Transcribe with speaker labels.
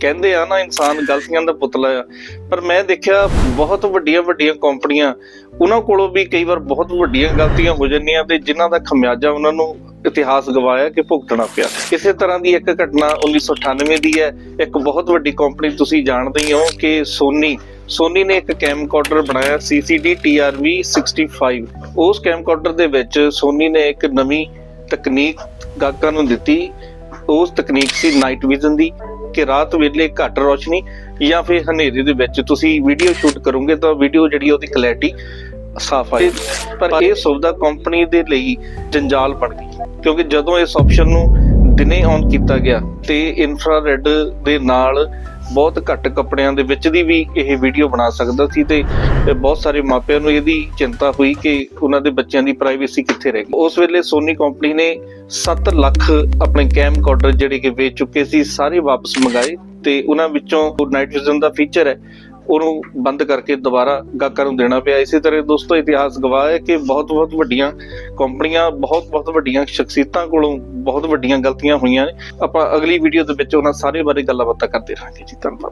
Speaker 1: ਕਹਿੰਦੇ ਆ ਨਾ ਇਨਸਾਨ ਗਲਤੀਆਂ ਦਾ ਪੁਤਲਾ ਆ। ਪਰ ਮੈਂ ਦੇਖਿਆ ਬਹੁਤ ਵੱਡੀਆਂ ਵੱਡੀਆਂ ਕੰਪਨੀਆਂ, ਉਹਨਾਂ ਕੋਲੋਂ ਵੀ ਕਈ ਵਾਰ ਬਹੁਤ ਵੱਡੀਆਂ ਗਲਤੀਆਂ ਹੋ ਜਾਂਦੀਆਂ ਤੇ ਜਿਨ੍ਹਾਂ ਦਾ ਖਮਿਆਜਾ ਉਹਨਾਂ ਨੂੰ ਇਤਿਹਾਸ ਗਵਾਇਆ ਕਿ ਭੁਗਤਣਾ ਪਿਆ। ਇਸੇ ਤਰ੍ਹਾਂ ਦੀ ਇੱਕ ਘਟਨਾ 1998 ਦੀ ਹੈ। ਇੱਕ ਬਹੁਤ ਵੱਡੀ ਕੰਪਨੀ ਤੁਸੀਂ ਜਾਣਦੇ ਹੀ ਹੋ ਕਿ ਸੋਨੀ ਸੋਨੀ ਨੇ ਇੱਕ ਕੈਮਕੋਡਰ ਬਣਾਇਆ CCD TRV 65 ਉਸ ਕੈਮਕੋਡਰ ਦੇ ਵਿੱਚ ਸੋਨੀ ਨੇ ਇੱਕ ਨਵੀਂ ਤਕਨੀਕ ਗਾਹਕਾਂ ਨੂੰ ਦਿੱਤੀ। ਉਸ ਤਕਨੀਕ ਸੀ ਨਾਈਟ ਵਿਜ਼ਨ ਦੀ। ਕਿ ਰਾਤ ਵੇਲੇ ਘੱਟ ਰੋਸ਼ਨੀ ਜਾਂ ਫਿਰ ਹਨੇਰੇ ਦੇ ਵਿੱਚ ਤੁਸੀਂ ਵੀਡੀਓ ਸ਼ੂਟ ਕਰੋਗੇ ਤਾਂ ਵੀਡੀਓ ਜਿਹੜੀ ਉਹਦੀ ਕਲੈਰਿਟੀ ਸਾਫ਼ ਆਏ ਪਰ ਇਹ ਸੁਵਿਧਾ ਕੰਪਨੀ ਦੇ ਲਈ ਜੰਜਾਲ ਬਣ ਗਈ ਕਿਉਂਕਿ ਜਦੋਂ ਇਸ ਆਪਸ਼ਨ ਨੂੰ ਦਿਨੇ ਔਨ ਕੀਤਾ ਗਿਆ ਤੇ ਇਨਫਰਾਰੈੱਡ ਦੇ ਨਾਲ ਬਹੁਤ ਘੱਟ ਕੱਪੜਿਆਂ ਦੇ ਵਿੱਚ ਦੀ ਵੀ ਇਹ ਵੀਡੀਓ ਬਣਾ ਸਕਦਾ ਸੀ ਤੇ ਬਹੁਤ ਸਾਰੇ ਮਾਪਿਆਂ ਨੂੰ ਇਹਦੀ ਚਿੰਤਾ ਹੋਈ ਕਿ ਉਹਨਾਂ ਦੇ ਬੱਚਿਆਂ ਦੀ ਪ੍ਰਾਈਵੇਸੀ ਕਿੱਥੇ ਰਹਿ ਉਸ ਵੇਲੇ ਸੋਨੀ ਕੰਪਨੀ ਨੇ 7 ਲੱਖ ਆਪਣੇ ਕੈਮਕੋਡਰ ਜਿਹੜੇ ਕਿ ਵੇਚ ਚੁੱਕੇ ਸੀ, ਸਾਰੇ ਵਾਪਸ ਮੰਗਾਏ ਤੇ ਉਹਨਾਂ ਵਿੱਚੋਂ ਨਾਈਟ ਵਿਜ਼ਨ ਦਾ ਫੀਚਰ ਹੈ ਉਹਨੂੰ ਬੰਦ ਕਰਕੇ ਦੁਬਾਰਾ ਗਾਹਕਾਂ ਨੂੰ ਦੇਣਾ ਪਿਆ। ਇਸੇ ਤਰ੍ਹਾਂ ਦੋਸਤੋ, ਇਤਿਹਾਸ ਗਵਾਹ ਹੈ ਕਿ ਬਹੁਤ ਬਹੁਤ ਵੱਡੀਆਂ ਕੰਪਨੀਆਂ, ਬਹੁਤ ਬਹੁਤ ਵੱਡੀਆਂ ਸ਼ਖਸੀਅਤਾਂ ਕੋਲੋਂ ਬਹੁਤ ਵੱਡੀਆਂ ਗਲਤੀਆਂ ਹੋਈਆਂ ਨੇ। ਆਪਾਂ ਅਗਲੀ ਵੀਡੀਓ ਦੇ ਵਿੱਚ ਉਹਨਾਂ ਸਾਰੇ ਬਾਰੇ ਗੱਲਾਂ ਬਾਤਾਂ ਕਰਦੇ ਰਹਾਂਗੇ ਜੀ। ਧੰਨਵਾਦ।